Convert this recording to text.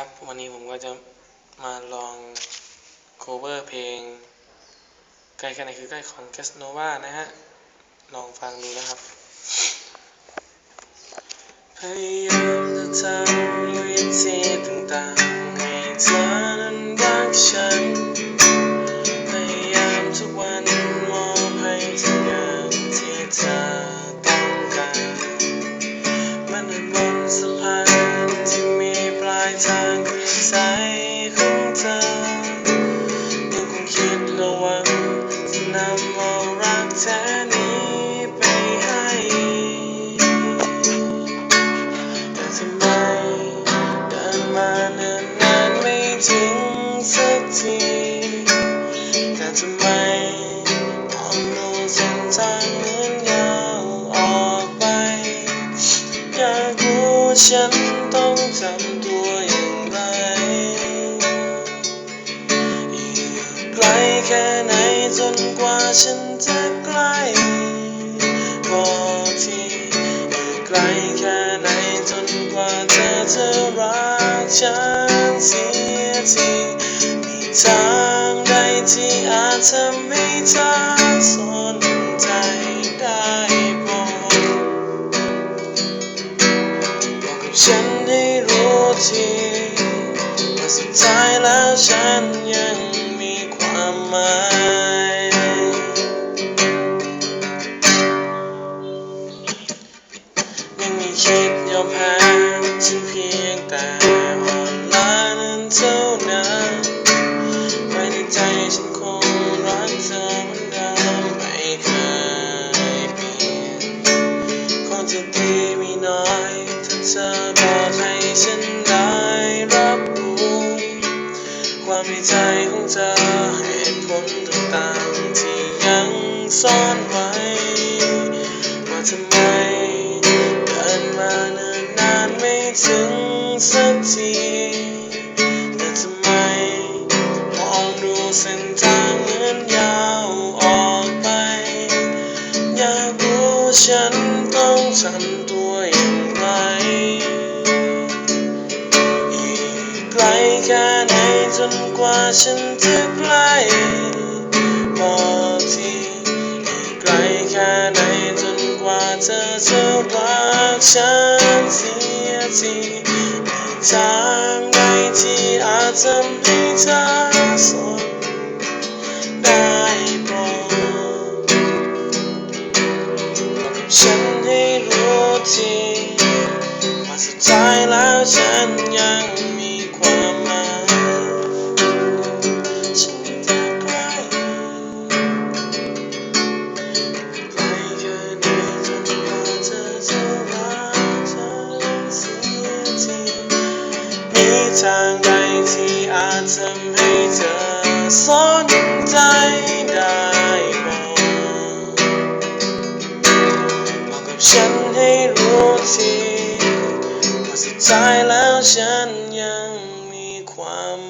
ครับ วันนี้ผมก็จะมาลอง cover เพลงใกล้แค่ไหนคือใกล้ของ Casanova นะฮะ ลองฟังดูนะครับ พยายามจะทำวิธีต่าง ฉันต้องทำตัวอย่างไรอีกไกลแค่ไหนจนกว่าฉันจะใกล้บอกทีอีกไกลแค่ไหนจนกว่าเธอจะรักฉันเสียทีมีทางใดที่อาจทำให้เธอ ฉันให้รู้ทีว่าสุดท้ายแล้วฉันยังมีความหมายยังม่คิดยอมแพ้ฉันเพียงแต่อ่อนล้านั้นเท่านั้นไว้ในใจฉันคงรักเธอ ดีไม่น้อยถ้าเธอบอกให้ฉันได้รับรู้ความในใจของเธอเหตุผลต่างๆที่ยังซ่อนไว้ ว่าทำไมเดินมาเนิ่นนานไม่ถึงสักที อยากรู้ฉันต้องทำตัวอย่างไรอีกไกลแค่ไหนจนกว่าฉันจะใกล้บอทีอีกไกลแค่ไหนจนกว่าเธอจะรักฉันเสียทีมีทางใดที่อาจทำให้เธอสนได้ สุดท้ายแล้วฉันยังมีความหมายฉันจะใกล้ใกล้แค่ไหนจนกว่าเธอจะรักฉันเสียทีมีทางใดที่อาจทำให้เธอสนใจได้บ้างบอกกับฉันให้รู้ที สุดท้ายแล้วฉันยังมีความ